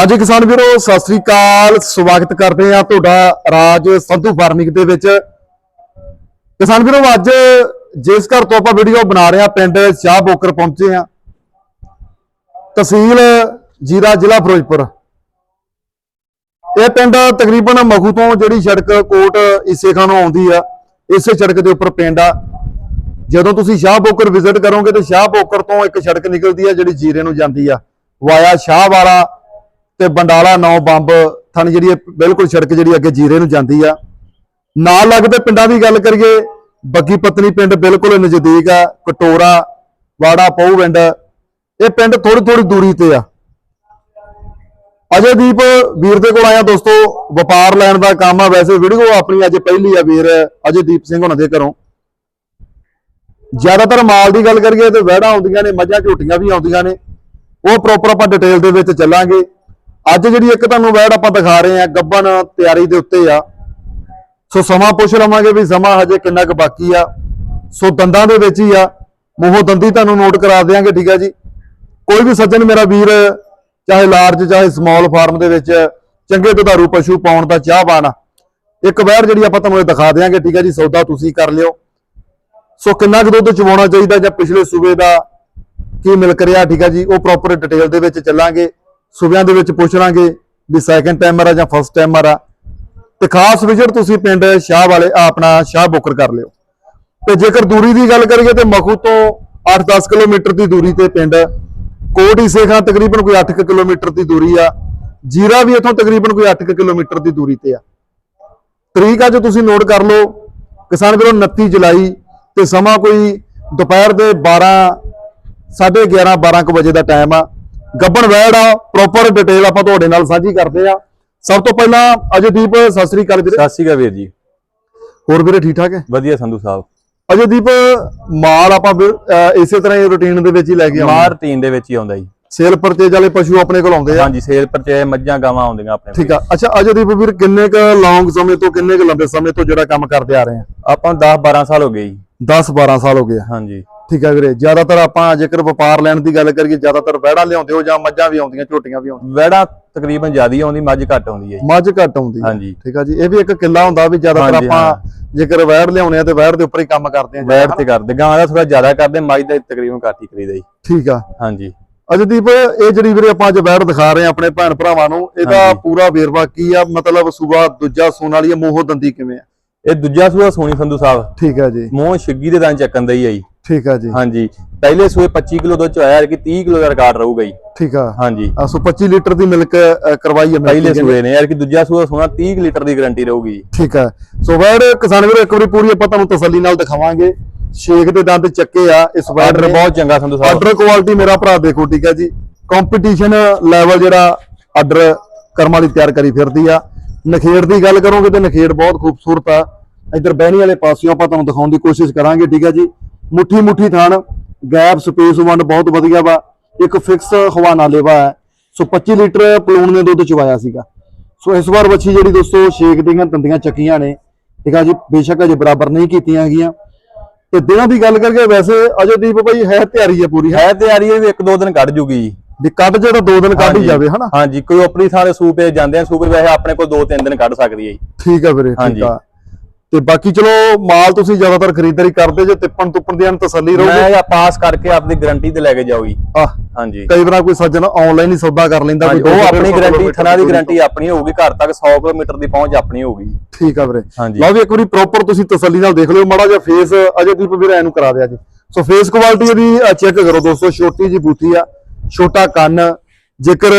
ਹਾਂਜੀ ਕਿਸਾਨ ਵੀਰੋ, ਸਤਿ ਸ੍ਰੀ ਅਕਾਲ। ਸਵਾਗਤ ਕਰਦੇ ਆ ਤੁਹਾਡਾ ਰਾਜ ਸੰਧੂ ਫਾਰਮਿੰਗ ਦੇ ਵਿੱਚ। ਕਿਸਾਨ ਵੀਰੋ, ਅੱਜ ਜਿਸ ਘਰ ਤੋਂ ਆਪਾਂ ਵੀਡੀਓ ਬਣਾ ਰਹੇ ਆ ਪਿੰਡ ਸ਼ਾਹ ਬੋਕਰ ਪਹੁੰਚੇ ਆ ਤਹਿਸੀਲ ਜੀਰਾ ਜ਼ਿਲ੍ਹਾ ਫਿਰੋਜ਼ਪੁਰ। ਇਹ ਪਿੰਡ ਤਕਰੀਬਨ ਮਖੂ ਤੋਂ ਜਿਹੜੀ ਸੜਕ ਕੋਟ ਇਸੇ ਖਾਂ ਨੂੰ ਆਉਂਦੀ ਆ, ਇਸੇ ਸੜਕ ਦੇ ਉੱਪਰ ਪਿੰਡ ਆ। ਜਦੋਂ ਤੁਸੀਂ ਸ਼ਾਹ ਬੋਕਰ ਵਿਜ਼ਿਟ ਕਰੋਗੇ ਤੇ ਸ਼ਾਹ ਬੋਕਰ ਤੋਂ ਇੱਕ ਸੜਕ ਨਿਕਲਦੀ ਆ, ਜਿਹੜੀ ਜੀਰੇ ਨੂੰ ਜਾਂਦੀ ਆ। ਵਾਇਆ ਸ਼ਾਹ ਵਾਲਾ ਤੇ ਬੰਡਾਲਾ ਨੌ ਬੰਬ ਥਣ ਜਿਹੜੀ ਇਹ ਬਿਲਕੁਲ ਸੜਕ ਜਿਹੜੀ ਅੱਗੇ ਜੀਰੇ ਨੂੰ ਜਾਂਦੀ ਆ। ਨਾਲ ਲੱਗਦੇ ਪਿੰਡਾਂ ਦੀ ਗੱਲ ਕਰੀਏ, ਬੱਗੀ ਪਤਨੀ ਪਿੰਡ ਬਿਲਕੁਲ ਨਜ਼ਦੀਕ ਆ, ਕਟੋਰਾ, ਵਾੜਾ ਪਊ ਪਿੰਡ। ਇਹ ਪਿੰਡ ਥੋੜੀ ਥੋੜੀ ਦੂਰੀ ਤੇ ਆ। ਅਜੇ ਦੀਪ, ਵੀਰ ਦੇ ਕੋਲ ਆਇਆ ਦੋਸਤੋ, ਵਪਾਰ ਲੈਣ ਦਾ ਕੰਮ ਆ। ਵੈਸੇ ਵੀਡੀਓ ਆਪਣੀ ਅੱਜ ਪਹਿਲੀ ਆ ਵੀਰ, ਅਜੇ ਦੀਪ ਸਿੰਘ ਉਹਨਾਂ ਦੇ ਘਰੋਂ। ਜ਼ਿਆਦਾਤਰ ਮਾਲ ਦੀ ਗੱਲ ਕਰੀਏ ਤੇ ਵਹਿੜਾਂ ਆਉਂਦੀਆਂ ਨੇ, ਮੱਝਾਂ ਝੋਟੀਆਂ ਵੀ ਆਉਂਦੀਆਂ ਨੇ। ਉਹ ਪ੍ਰੋਪਰ ਆਪਾਂ ਡਿਟੇਲ ਦੇ ਵਿੱਚ ਚੱਲਾਂਗੇ। ਅੱਜ ਜਿਹੜੀ ਇੱਕ ਤੁਹਾਨੂੰ ਵਹਿੜ ਆਪਾਂ ਦਿਖਾ ਰਹੇ ਆ ਗੱਬਨ ਤਿਆਰੀ ਦੇ ਉੱਤੇ ਆ। ਸੋ ਸਮਾਂ ਪੁੱਛ ਲਵਾਂਗੇ ਵੀ ਸਮਾਂ ਹਜੇ ਕਿੰਨਾ ਕੁ ਬਾਕੀ ਆ। ਸੋ ਦੰਦਾਂ ਦੇ ਵਿੱਚ ਹੀ ਆ। ਮੂੰਹੋਂ ਦੰਦੀ ਤੁਹਾਨੂੰ ਨੋਟ ਕਰਾ ਦਿਆਂਗੇ, ਠੀਕ ਆ ਜੀ। ਕੋਈ ਵੀ ਸੱਜਣ ਮੇਰਾ ਵੀਰ, ਚਾਹੇ ਲਾਰਜ ਚਾਹੇ ਸਮਾਲ ਫਾਰਮ ਦੇ ਵਿੱਚ, ਚੰਗੇ ਦੁਧਾਰੂ ਪਸ਼ੂ ਪਾਉਣ ਦਾ ਚਾਹਵਾਨ ਆ। ਇੱਕ ਵਹਿੜ ਜਿਹੜੀ ਆਪਾਂ ਤੁਹਾਨੂੰ ਇਹ ਦਿਖਾ ਦਿਆਂਗੇ, ਠੀਕ ਆ ਜੀ, ਸੌਦਾ ਤੁਸੀਂ ਕਰ ਲਿਓ। ਸੋ ਕਿੰਨਾ ਕੁ ਦੁੱਧ ਚਵਾਉਣਾ ਚਾਹੀਦਾ ਜਾਂ ਪਿਛਲੇ ਸੂਬੇ ਦਾ ਕੀ ਮਿਲਕ ਰਿਹਾ, ਠੀਕ ਆ ਜੀ, ਉਹ ਪ੍ਰੋਪਰ ਡਿਟੇਲ ਦੇ ਵਿੱਚ ਚੱਲਾਂਗੇ। ਸੂਬਿਆਂ ਦੇ ਵਿੱਚ ਪੁੱਛ ਲਾਂਗੇ ਵੀ ਸੈਕੰਡ ਟਾਈਮਰ ਆ ਜਾਂ ਫਸਟ ਟਾਈਮਰ ਆ। ਤੇ ਖਾਸ ਵਿਜ਼ਿਟ ਤੁਸੀਂ ਪਿੰਡ ਸ਼ਾਹ ਵਾਲੇ, ਆਪਣਾ ਸ਼ਾਹ ਬੁੱਕਰ ਕਰ ਲਿਓ। ਤੇ ਜੇਕਰ ਦੂਰੀ ਦੀ ਗੱਲ ਕਰੀਏ ਤੇ ਮਖੂ ਤੋਂ 8-10 ਕਿਲੋਮੀਟਰ ਦੀ ਦੂਰੀ ਤੇ ਪਿੰਡ। ਕੋਟ ਈਸੇ ਖਾਂ ਤਕਰੀਬਨ ਕੋਈ 8 ਕਿਲੋਮੀਟਰ ਦੀ ਦੂਰੀ ਆ। ਜੀਰਾ ਵੀ ਇੱਥੋਂ ਤਕਰੀਬਨ ਕੋਈ 8 ਕਿਲੋਮੀਟਰ ਦੀ ਦੂਰੀ ਤੇ ਆ। ਤਰੀਕ ਆ ਜੋ ਤੁਸੀਂ ਨੋਟ ਕਰ ਲਓ, ਕਿਸਾਨ ਵੀਰੋ 29 ਜੁਲਾਈ ਤੇ ਸਮਾਂ ਕੋਈ ਦੁਪਹਿਰ ਦੇ 12 11:30 12 ਕੁ ਵਜੇ ਦਾ ਟਾਈਮ ਆ। ਗੱਬਣ ਵੈੜ ਆ ਪ੍ਰੋਪਰ ਡਿਟੇਲ ਆਪਾਂ ਤੁਹਾਡੇ ਨਾਲ ਸਾਂਝੀ ਕਰਦੇ ਆ। ਸਭ ਤੋਂ ਪਹਿਲਾਂ ਅਜੀਦੀਪ ਸਤਿ ਸ੍ਰੀ ਅਕਾਲ ਵੀਰੇ। ਸਤਿ ਸ਼੍ਰੀ ਅਕਾਲ ਵੀਰ ਜੀ। ਹੋਰ ਵੀਰੇ ਠੀਕ ਠਾਕ ਹੈ? ਵਧੀਆ ਸੰਧੂ ਸਾਹਿਬ। ਅਜੀਦੀਪ ਮਾਲ ਆਪਾਂ ਇਸੇ ਤਰ੍ਹਾਂ ਹੀ ਰੁਟੀਨ ਦੇ ਵਿੱਚ ਹੀ ਲੈ ਕੇ ਆਉਂਦੇ ਮਾਰ ਰੂਟੀਨ ਦੇ ਵਿੱਚ ਹੀ ਆਉਂਦਾ ਜੀ। ਸੇਲ ਪਰਚੇਜ ਵਾਲੇ ਪਸ਼ੂ ਆਪਣੇ ਕੋਲ ਆਉਂਦੇ ਆ। ਹਾਂਜੀ ਸੇਲ ਪਰਚੇ ਮੱਝਾਂ ਗਾਵਾਂ ਆਉਂਦੀਆਂ ਆਪਣੇ ਠੀਕ ਆ। ਅੱਛਾ ਅਜੀਦੀਪ ਵੀਰ ਕਿੰਨੇ ਕ ਲੌਂਗ ਸਮੇਂ ਤੋਂ ਕਿੰਨੇ ਕ ਲੰਬੇ ਸਮੇਂ ਤੋਂ ਜਿਹੜਾ ਕੰਮ ਕਰਦੇ ਆ ਰਹੇ ਆ? ਆਪਾਂ ਨੂੰ 10 12 ਸਾਲ ਹੋ ਗਏ ਜੀ। 10 12 ਸਾਲ ਹੋ ਗਏ ਆ। ਹਾਂਜੀ। ਠੀਕ ਹੈ ਵੀਰੇ ਜ਼ਿਆਦਾਤਰ ਆਪਾਂ ਜੇਕਰ ਵਪਾਰ ਲੈਣ ਦੀ ਗੱਲ ਕਰੀਏ ਜ਼ਿਆਦਾਤਰ ਵਹਿੜਾਂ ਲਿਆਉਂਦੇ ਹੋ ਜਾਂ ਮੱਝਾਂ ਵੀ ਆਉਂਦੀਆਂ ਝੋਟੀਆਂ ਵੀ ਆਉਂਦੀਆਂ? ਵੈੜਾ ਤਕਰੀਬਨ ਜ਼ਿਆਦੀ ਆਉਂਦੀ ਮੱਝ ਘੱਟ ਆਉਂਦੀ ਹੈ ਜੀ। ਮੱਝ ਘੱਟ ਆਉਂਦੀ ਹੈ। ਹਾਂਜੀ। ਠੀਕ ਆ ਜੀ ਇਹ ਵੀ ਇੱਕ ਕਿੱਲਾ ਹੁੰਦਾ ਵੀ ਜ਼ਿਆਦਾਤਰ ਹਾਂਜੀ, ਆਪਾਂ ਜੇਕਰ ਵਹਿੜ ਲਿਆਉਣੇ ਆ ਤੇ ਵਹਿੜ ਦੇ ਉੱਪਰ ਹੀ ਕੰਮ ਕਰਦੇ ਆ। ਵੈੜ ਤੇ ਕਰਦੇ ਗਾਂ ਦਾ ਥੋੜਾ ਜ਼ਿਆਦਾ ਕਰਦੇ ਮੱਝ ਦਾ ਤਕਰੀਬਨ ਘੱਟ ਹੀ ਕਰੀਦਾ ਜੀ। ਠੀਕ ਆ। ਹਾਂਜੀ। ਅਜਦੀਪ ਇਹ ਜਿਹੜੀ ਵੀਰੇ ਆਪਾਂ ਅੱਜ ਵਹਿੜ ਦਿਖਾ ਰਹੇ ਆ ਆਪਣੇ ਭੈਣ ਭਰਾਵਾਂ ਨੂੰ ਇਹਦਾ ਹਾਂਜੀ। ਪੂਰਾ ਵੇਰਵਾ ਕੀ ਆ? ਮਤਲਬ ਸੂਆ ਦੂਜਾ ਸੂਣ ਵਾਲੀ ਆ ਮੋਹ ਦੰਦੀ ਕਿਵੇਂ ਆ? ਇਹ ਦੂਜਾ ਸੂਆ ਸੋਣੀ ਸੰਧੂ ਸਾਹਿਬ। ਠੀਕ ਆ ਜੀ। ਮੂੰਹ ਛਿੱਗੀ ਦੇ ਦਾਂ ਚੱਕਣ ਦਾ ਹੀ ਹੈ ਜੀ। ਠੀਕ ਆ ਜੀ। ਹਾਂਜੀ। ਪਹਿਲੇ ਸੂਏ 25 ਕਿਲੋ ਦੁੱਧ ਚ ਆਇਆ ਕਿ 30 ਕਿਲੋ ਦਾ ਰਿਕਾਰਡ ਰਹੂਗਾ ਜੀ। ਠੀਕ ਆ। ਹਾਂਜੀ। ਆ ਸੋ 25 ਲੀਟਰ ਦੀ ਮਿਲਕ ਕਰਵਾਈ ਆ ਪਹਿਲੇ। ਸੂਏ ਨੇ ਯਾਰ ਕਿ ਦੂਜਾ ਸੂਆ ਸੋਣਾ 30 ਕੁ ਲੀਟਰ ਦੀ ਗਾਰੰਟੀ ਰਹੂਗੀ ਜੀ। ਠੀਕ ਹੈ ਸੋ ਵੈੜ ਕਿਸਾਨ ਵੀਰੋ ਇੱਕ ਵਾਰੀ ਪੂਰੀ ਆਪਾਂ ਤੁਹਾਨੂੰ ਤਸੱਲੀ ਨਾਲ ਦਿਖਾਵਾਂਗੇ। ਸ਼ੇਕ ਦੇ ਦੰਦ ਚੱਕੇ ਆ ਇਸ ਨੇ। ਬਹੁਤ ਚੰਗਾ ਸੰਧੂ ਸਾਹਿਬ ਆਰਡਰ ਕੁਆਲਿਟੀ ਮੇਰਾ ਭਰਾ ਦੇਖੋ ਠੀਕ ਹੈ ਜੀ। ਕੰਪੀਟੀਸ਼ਨ ਲੈਵਲ ਜਿਹੜਾ ਆਰਡਰ ਕਰਮਾਂ ਦੀ ਤਿਆਰ ਕਰੀ ਫਿਰਦੀ ਆ। ਨਖੇੜ ਦੀ ਗੱਲ ਕਰੋਗੇ ਤੇ ਨਖੇੜ ਬਹੁਤ ਖੂਬਸੂਰਤ ਆ। ਇੱਧਰ ਬਹਿਣੀ ਵਾਲੇ ਪਾਸਿਓਂ ਆਪਾਂ ਤੁਹਾਨੂੰ ਦਿਖਾਉਣ ਦੀ ਕੋਸ਼ਿਸ਼ ਕਰਾਂਗੇ ਠੀਕ ਹੈ ਜੀ। ਮੁੱਠੀ ਮੁੱਠੀ ਥਾਣ ਗੈਪ ਸਪੇਸ ਵੰਡ ਬਹੁਤ ਵਧੀਆ ਵਾ। ਇੱਕ ਫਿਕਸ ਹਵਾਨਾ ਲੇਵਾ ਹੈ ਸੋ 25 ਲੀਟਰ ਪਲੂਣ ਨੇ ਦੁੱਧ ਚਵਾਇਆ ਸੀਗਾ। ਸੋ ਇਸ ਵਾਰ ਵੱਛੀ ਜਿਹੜੀ ਦੋਸਤੋ ਛੇਕ ਦੀਆਂ ਦੰਦੀਆਂ ਚੱਕੀਆਂ ਨੇ। ਠੀਕ ਆ ਜੀ ਬੇਸ਼ੱਕ ਅਜੇ ਬਰਾਬਰ ਨਹੀਂ ਕੀਤੀਆਂ ਹੈਗੀਆਂ। ਤੇ ਦਿਨਾਂ ਦੀ ਗੱਲ ਕਰਕੇ ਵੈਸੇ ਅਜੇਦੀਪ ਭਾਈ ਹੈ ਤਿਆਰੀ ਹੈ ਪੂਰੀ ਹੈ? ਤਿਆਰੀ ਇਹ ਵੀ ਇੱਕ ਦੋ ਦਿਨ ਕੱਢ ਜੂਗੀ ਜੀ। ਵੀ ਕੱਢ ਜਿਹੜਾ ਦੋ ਦਿਨ ਕੱਢ ਹੀ। ਜਾਵੇ ਹਨਾ? ਹਾਂਜੀ ਕੋਈ ਆਪਣੀ ਸਾਰੇ ਸੂਪੇ ਜਾਂਦੇ ਆ ਸੂਪੇ ਵੈਸੇ ਆਪਣੇ ਕੋਲ ਦੋ ਤਿੰਨ ਦਿਨ ਕੱਢ ਸਕਦੀ ਹੈ ਜੀ। ਠੀਕ ਆ ਵੀਰੇ ਠੀਕ। ਆ। ਤੇ ਬਾਕੀ ਚਲੋ ਮਾਲ ਤੁਸੀਂ ਜ਼ਿਆਦਾਤਰ ਖਰੀਦਦਾਰੀ ਕਰਦੇ ਜੇ ਤਿੱਪਣ ਤੁੱਪਣ ਦੀ ਤਸੱਲੀ ਰਹੂਗੀ। ਮੈਂ ਪਾਸ ਕਰਕੇ ਆਪਣੀ ਗਾਰੰਟੀ ਤੇ ਲੈ ਕੇ ਜਾਊਗੀ। ਆ ਹਾਂਜੀ। ਕਈ ਵਾਰ ਕੋਈ ਸੱਜਣ ਆਨਲਾਈਨ ਹੀ ਸੌਦਾ ਕਰ ਲੈਂਦਾ ਹਾਂਜੀ, ਉਹ ਆਪਣੀ ਗਾਰੰਟੀ ਥਣਾ ਦੀ ਗਾਰੰਟੀ ਆਪਣੀ ਹੋਊਗੀ ਘਰ ਤੱਕ 100 ਕਿਲੋਮੀਟਰ ਦੀ ਪਹੁੰਚ ਆਪਣੀ ਹੋਊਗੀ। ਠੀਕ ਆ ਵੀਰੇ। ਹਾਂਜੀ। ਲਓ ਵੀ ਇੱਕ ਵਾਰੀ ਪ੍ਰੋਪਰ ਤੁਸੀਂ ਤਸੱਲੀ ਨਾਲ ਦੇਖ ਲਿਓ ਮਾੜਾ ਜਿਹਾ ਫੇਸ ਅਜੇਦੀਪ ਵੀਰੇ ਐਨੂੰ ਕਰਾ ਦਿਆ ਜੀ। ਸੋ ਫੇਸ ਕੁਆਲਿਟੀ ਇਹਦੀ ਚੈੱਕ ਕਰੋ ਦੋਸਤੋ ਛੋਟੀ ਜੀ ਬੂਥੀ ਆ ਛੋਟਾ ਕੰਨ। ਜੇਕਰ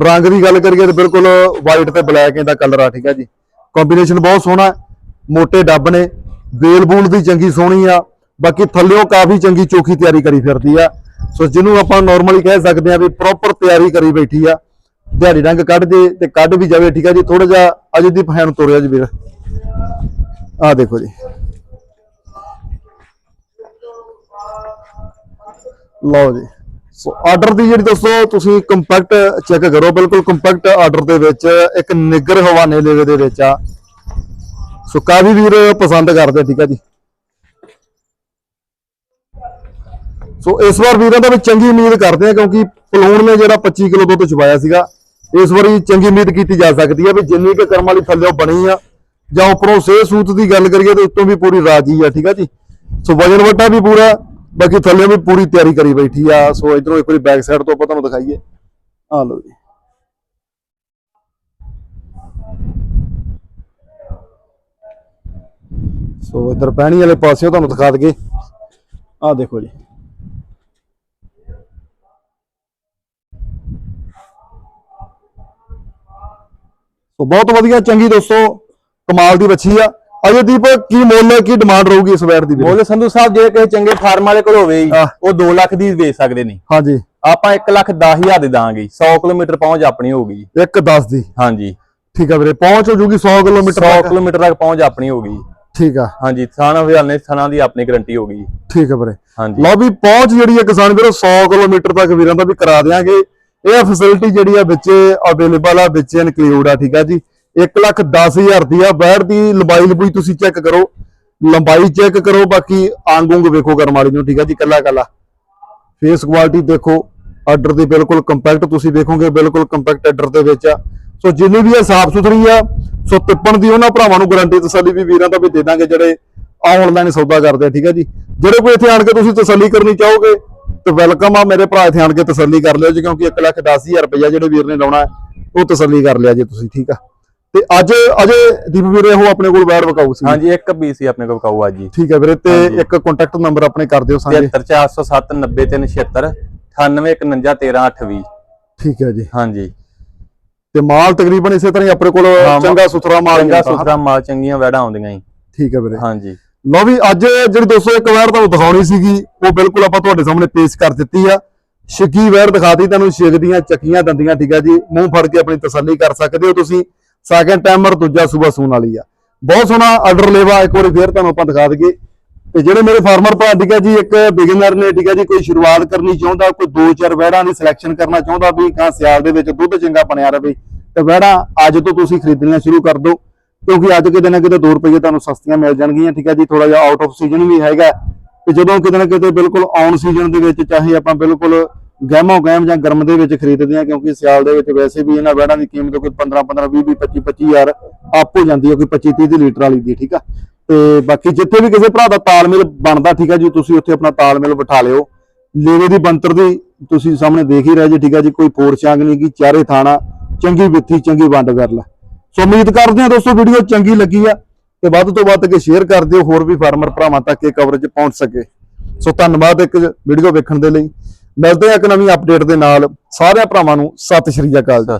ਰੰਗ ਦੀ ਗੱਲ ਕਰੀਏ ਤਾਂ ਬਿਲਕੁਲ ਵਾਈਟ ਤੇ ਬਲੈਕ ਇਹਦਾ ਕਲਰ ਆ ਠੀਕ ਹੈ ਜੀ। ਕੰਬੀਨੇਸ਼ਨ ਬਹੁਤ ਸੋਹਣਾ। ਹੈ। ਮੋٹے ਡੱਬ ਨੇ। ਬੇਲ ਬੂਲ ਦੀ ਚੰਗੀ ਸੋਹਣੀ ਆ। ਬਾਕੀ ਥੱਲਿਓਂ ਕਾਫੀ ਚੰਗੀ ਚੋਖੀ ਤਿਆਰੀ ਕਰੀ ਫਿਰਦੀ ਆ। ਸੋ ਜਿਹਨੂੰ ਆਪਾਂ ਨਾਰਮਲੀ ਕਹਿ ਸਕਦੇ ਆ ਵੀ ਪ੍ਰੋਪਰ ਤਿਆਰੀ ਕਰੀ ਬੈਠੀ ਆ। ਦਿਹਾੜੀ ਰੰਗ ਕੱਢ ਦੇ ਤੇ ਕੱਢ ਵੀ ਜਾਵੇ, ਠੀਕ ਆ ਜੀ। ਥੋੜਾ ਜਿਹਾ ਅਜੇ ਦੀ ਭੈਣ ਤੋਰਿਆ ਜੀ ਵੀਰ। ਆ ਦੇਖੋ ਜੀ। ਲਓ ਜੀ। ਸੋ ਆਰਡਰ ਦੀ ਜਿਹੜੀ ਦੋਸਤੋ, ਤੁਸੀਂ ਕੰਪੈਕਟ ਚੈੱਕ ਕਰੋ। ਬਿਲਕੁਲ ਕੰਪੈਕਟ ਆਰਡਰ ਦੇ ਵਿੱਚ ਇੱਕ ਨਿੱਗਰ ਹਵਾਨੇ ਲੇਵੇ ਦੇ ਵਿੱਚ ਆ। ਸੋ ਕਾਫੀ ਵੀਰ ਪਸੰਦ ਕਰਦੇ ਠੀਕ ਆ ਜੀ। ਸੋ ਇਸ ਵਾਰ ਵੀਰਾਂ ਦਾ ਵੀ ਚੰਗੀ ਉਮੀਦ ਕਰਦੇ ਆ, ਕਿਉਂਕਿ ਪਲੂਣ ਨੇ ਜਿਹੜਾ 25 ਕਿਲੋ ਦੁੱਧ ਚੁਬਾਇਆ ਸੀਗਾ, ਇਸ ਵਾਰੀ ਚੰਗੀ ਉਮੀਦ ਕੀਤੀ ਜਾ ਸਕਦੀ ਹੈ ਵੀ ਜਿੰਨੀ ਕਿ ਕਰਮ ਵਾਲੀ ਥੱਲੇ ਬਣੀ ਆ। ਜਾਂ ਉੱਪਰੋਂ ਸੇ ਸੂਤ ਦੀ ਗੱਲ ਕਰੀਏ ਤੇ ਉੱਤੋਂ ਵੀ ਪੂਰੀ ਰਾਜੀ ਆ, ਠੀਕ ਆ ਜੀ। ਸੋ ਵਜਨ ਵੱਟਾ ਵੀ ਪੂਰਾ, ਬਾਕੀ ਥੱਲੇ ਵੀ ਪੂਰੀ ਤਿਆਰੀ ਕਰੀ ਬੈਠੀ ਆ। ਸੋ ਇਧਰੋਂ ਇੱਕ ਵਾਰੀ ਬੈਕ ਸਾਈਡ ਤੋਂ ਆਪਾਂ ਤੁਹਾਨੂੰ ਦਿਖਾਈਏ। ਆ ਲਓ ਜੀ। ਸੋ ਇਧਰ ਪੈਣੀ ਵਾਲੇ ਪਾਸਿਓਂ ਤੁਹਾਨੂੰ ਦਿਖਾ ਦਈਏ। ਆ ਦੇਖੋ ਜੀ। ਸੋ ਬਹੁਤ ਵਧੀਆ ਚੰਗੀ ਦੋਸਤੋ ਕਮਾਲ ਦੀ ਬੱਚੀ ਆ। ਅਜੇ ਦੀਪ ਕੀ ਮੁੱਲ ਹੈ ਕੀ ਡਿਮਾਂਡ ਰਹੂਗੀ ਇਸ ਵੈਟ ਦੀ? ਬੋਲੇ ਸੰਧੂ ਸਾਹਿਬ ਜੇ ਕਿਸੇ ਚੰਗੇ ਫਾਰਮ ਵਾਲੇ ਕੋਲ ਹੋਵੇ ਹਾਂ। ਉਹ 2 ਲੱਖ ਦੀ ਵੇਚ ਸਕਦੇ ਨੇ। ਹਾਂਜੀ। ਆਪਾਂ 1 ਲੱਖ 10 ਹਜ਼ਾਰ ਦੇ ਦਾਂਗੇ 100 ਕਿਲੋਮੀਟਰ ਪਹੁੰਚ ਆਪਣੀ ਹੋਊਗੀ ਜੀ। ਇੱਕ 10 ਦੀ। ਹਾਂਜੀ। ਠੀਕ ਆ ਵੀਰੇ ਪਹੁੰਚ ਹੋ ਜੂਗੀ 100 ਕਿਲੋਮੀਟਰ 100 ਤੱਕ। ਕਿਲੋਮੀਟਰ ਤੱਕ ਪਹੁੰਚ ਆਪਣੀ ਹੋਊਗੀ ਠੀਕ ਆ। ਹਾਂਜੀ ਥਾਣਾ ਹਰਿਆਣੇ ਥਾਣਾ ਦੀ ਆਪਣੀ ਗਾਰੰਟੀ ਹੋਗੀ ਠੀਕ ਆ ਵੀਰੇ। ਹਾਂਜੀ। ਲਓ ਵੀ ਪਹੁੰਚ ਜਿਹੜੀ ਹੈ ਕਿਸਾਨ ਵੀਰੋ 100 ਕਿਲੋਮੀਟਰ ਤੱਕ ਵੀਰਾਂ ਦਾ ਵੀ ਕਰਾ ਦਿਆਂਗੇ। ਇਹ ਫੈਸਿਲਿਟੀ ਜਿਹੜੀ ਆ ਵਿੱਚ ਅਵੇਲੇਬਲ ਆ ਵਿੱਚ ਇਨਕਲੂਡ ਆ ਠੀਕ ਆ ਜੀ। 1 ਲੱਖ 10 ਹਜ਼ਾਰ ਦੀ ਆ ਬੈੜ ਦੀ ਲੰਬਾਈ ਲੰਬੂਈ ਤੁਸੀਂ ਚੈੱਕ ਕਰੋ। ਲੰਬਾਈ ਚੈੱਕ ਕਰੋ ਬਾਕੀ ਆਂਗ ਉਂਗ ਵੇਖੋ ਕਰਮ ਵਾਲੀ ਨੂੰ ਠੀਕ ਆ ਜੀ ਕੱਲਾ ਕੱਲਾ। ਫੇਸ ਕੁਆਲਿਟੀ ਦੇਖੋ ਆਰਡਰ ਦੀ ਬਿਲਕੁਲ ਕੰਪੈਕਟ ਤੁਸੀਂ ਵੇਖੋਗੇ ਬਿਲਕੁਲ ਕੰਪੈਕਟ ਆਰਡਰ ਦੇ ਵਿੱਚ ਆ। ਸੋ ਜਿੰਨੀ ਵੀ ਆ ਸਾਫ਼ ਸੁਥਰੀ ਆ। ਸੋ ਤਿੱਪਣ ਦੀ ਉਹਨਾਂ ਭਰਾਵਾਂ ਨੂੰ ਗਾਰੰਟੀ ਤਸੱਲੀ ਵੀ ਵੀਰਾਂ ਦਾ ਵੀ ਦੇ ਦਾਂਗੇ ਜਿਹੜੇ ਆਨਲਾਈਨ ਸੌਦਾ ਕਰਦੇ ਆ ਠੀਕ ਆ ਜੀ? ਜਿਹੜੇ ਕੋਈ ਇੱਥੇ ਆਣ ਕੇ ਤੁਸੀਂ ਤਸੱਲੀ ਕਰਨੀ ਚਾਹੋਗੇ ਤੇ ਵੈਲਕਮ ਆ ਮੇਰੇ ਭਰਾ ਇੱਥੇ ਆਣ ਕੇ ਤਸੱਲੀ ਕਰ ਲਿਓ ਜੀ ਕਿਉਂਕਿ 1 ਲੱਖ 10 ਹਜ਼ਾਰ ਰੁਪਇਆ ਜਿਹੜੇ ਵੀਰ ਨੇ ਲਾਉਣਾ ਉਹ ਤਸੱਲੀ ਕਰ ਲਿਆ ਜੀ ਤੁਸੀਂ ਠੀਕ ਆ? ਤੇ ਅੱਜ ਅਜੇ ਦੀਪ ਵੀਰੇ ਉਹ ਆਪਣੇ ਕੋਲ ਬੈਠ ਵਕਾਊ ਸੀ। ਹਾਂਜੀ ਇੱਕ ਪੀਸ ਹੀ ਆਪਣੇ ਕੋਲ ਕਾਊ ਅੱਜ ਜੀ ਠੀਕ ਹੈ ਵੀਰੇ ਤੇ। ਇੱਕ ਕੰਟੈਕਟ ਨੰਬਰ ਆਪਣੇ ਕਰ ਦਿਓ ਸਾਂਝੇ। 74407 90376 9851132820 ਠੀਕ ਹੈ ਜੀ। ਹਾਂਜੀ। ਤੇ ਮਾਲ ਤਕਰੀਬਨ ਇਸੇ ਤਰ੍ਹਾਂ ਹੀ ਆਪਣੇ ਕੋਲ ਚੰਗਾ ਸੁਥਰਾ ਮਾਲ ਚੰਗਾ ਸੁਥਰਾ ਮਾਲ ਚੰਗੀਆਂ ਵੈੜਾਂ ਆਉਂਦੀਆਂ ਜੀ। ਠੀਕ ਹੈ ਵੀਰੇ। ਹਾਂਜੀ। ਲਓ ਵੀ ਅੱਜ ਜਿਹੜੀ ਦੋਸਤੋ ਇੱਕ ਵੈਰ ਤੁਹਾਨੂੰ ਦਿਖਾਉਣੀ ਸੀਗੀ ਉਹ ਬਿਲਕੁਲ ਆਪਾਂ ਤੁਹਾਡੇ ਸਾਹਮਣੇ ਪੇਸ਼ ਕਰ ਦਿੱਤੀ ਆ। ਛਿੱਕੀ ਵੈਰ ਦਿਖਾਤੀ ਤੁਹਾਨੂੰ ਛਿੱਕ ਦੀਆਂ ਚੱਕੀਆਂ ਦੰਦੀਆਂ ਠੀਕ ਆ ਜੀ। ਮੂੰਹ ਫੜ ਕੇ ਆਪਣੀ ਤਸੱਲੀ ਕਰ ਸਕਦੇ ਹੋ ਤੁਸੀਂ। ਸੈਕੰਡ ਟਾਈਮਰ ਦੂਜਾ ਸੂਬਾ ਸੂਣ ਵਾਲੀ ਆ। ਬਹੁਤ ਸੋਹਣਾ ਆਰਡਰ ਲੇਵਾ ਇੱਕ ਵਾਰੀ ਫੇਰ ਤੁਹਾਨੂੰ ਆਪਾਂ ਦਿਖਾ ਦਈਏ। ਤੇ ਜਿਹੜੇ ਮੇਰੇ ਫਾਰਮਰ ਭਰਾ ਠੀਕ ਹੈ ਜੀ, ਇੱਕ ਬਿਗਨਰ ਨੇ, ਠੀਕ ਹੈ ਜੀ, ਕੋਈ ਸ਼ੁਰੂਆਤ ਕਰਨੀ ਚਾਹੁੰਦਾ, ਕੋਈ ਦੋ ਚਾਰ ਵੈੜਾਂ ਦੀ ਸਿਲੈਕਸ਼ਨ ਕਰਨਾ ਚਾਹੁੰਦਾ ਵੀ ਕਾਂ ਸਿਆਲ ਦੇ ਵਿੱਚ ਦੁੱਧ ਚੰਗਾ ਬਣਿਆ ਰਵੇ, ਤੇ ਵੈੜਾਂ ਅੱਜ ਤੋਂ ਤੁਸੀਂ ਖਰੀਦਣੀਆਂ ਸ਼ੁਰੂ ਕਰ ਦਿਓ, ਕਿਉਂਕਿ ਅੱਜ ਕਿਤੇ ਨਾ ਕਿਤੇ 2 ਰੁਪਏ ਤੁਹਾਨੂੰ ਸਸਤੀਆਂ ਮਿਲ ਜਾਣਗੀਆਂ, ਠੀਕ ਹੈ ਜੀ ਥੋੜਾ ਜਿਹਾ ਆਊਟ ਆਫ ਸੀਜ਼ਨ ਵੀ ਹੈਗਾ, ਤੇ ਜਦੋਂ ਕਿਤੇ ਨਾ ਕਿਤੇ ਬਿਲਕੁਲ ਔਨ ਸੀਜ਼ਨ ਦੇ ਵਿੱਚ ਚਾਹੇ ਆਪਾਂ ਬਿਲਕੁਲ ਗਹਿਮੋ ਗਹਿਮ ਜਾਂ ਗਰਮ ਦੇ ਵਿੱਚ ਖਰੀਦਦੇ ਆ ਕਿਉਂਕਿ ਸਿਆਲ ਦੇ ਵਿੱਚ ਵੈਸੇ ਵੀ ਇਹਨਾਂ ਵੈੜਾਂ ਦੀ ਕੀਮਤ ਕੋਈ 15 15 20 20 25 25 ਹਜ਼ਾਰ ਆਪ ਹੋ ਜਾਂਦੀ ਹੈ, ਕੋਈ 25 30 ਦੀ ਲੀਟਰ ਵਾਲੀ ਦੀ, ਠੀਕ ਆ। ਤੇ ਬਾਕੀ ਜਿੱਥੇ ਵੀ ਕਿਸੇ ਭਰਾ ਦਾ ਤਾਲਮੇਲ ਬਣਦਾ, ਠੀਕ ਹੈ ਜੀ, ਤੁਸੀਂ ਉੱਥੇ ਆਪਣਾ ਤਾਲਮੇਲ ਬਿਠਾ ਲਿਓ। ਲੇਵੇ ਦੀ ਬੰਤਰ ਦੀ ਤੁਸੀਂ ਸਾਹਮਣੇ ਦੇਖ ਹੀ ਰਹੇ ਜੀ, ਠੀਕ ਹੈ ਜੀ, ਕੋਈ ਫੋੜ ਛਾਂਗ ਨਹੀਂ ਕੀ ਚਾਰੇ ਥਾਣਾ, ਚੰਗੀ ਵਿੱਥੀ, ਚੰਗੀ ਵੰਡ ਕਰ ਲੈ। ਸੋ ਉਮੀਦ ਕਰਦੇ ਹਾਂ ਦੋਸਤੋ ਵੀਡੀਓ ਚੰਗੀ ਲੱਗੀ ਆ, ਤੇ ਵੱਧ ਤੋਂ ਵੱਧ ਕੇ ਸ਼ੇਅਰ ਕਰ ਦਿਓ, ਹੋਰ ਵੀ ਫਾਰਮਰ ਭਰਾਵਾਂ ਤੱਕ ਇਹ ਕਵਰੇਜ ਪਹੁੰਚ ਸਕੇ। ਸੋ ਧੰਨਵਾਦ ਇੱਕ ਵੀਡੀਓ ਵੇਖਣ ਦੇ ਲਈ। ਮਿਲਦੇ ਹਾਂ ਇੱਕ ਨਵੀਂ ਅਪਡੇਟ ਦੇ ਨਾਲ। ਸਾਰਿਆਂ ਭਰਾਵਾਂ ਨੂੰ ਸਤਿ ਸ਼੍ਰੀ ਅਕਾਲ ਜੀ।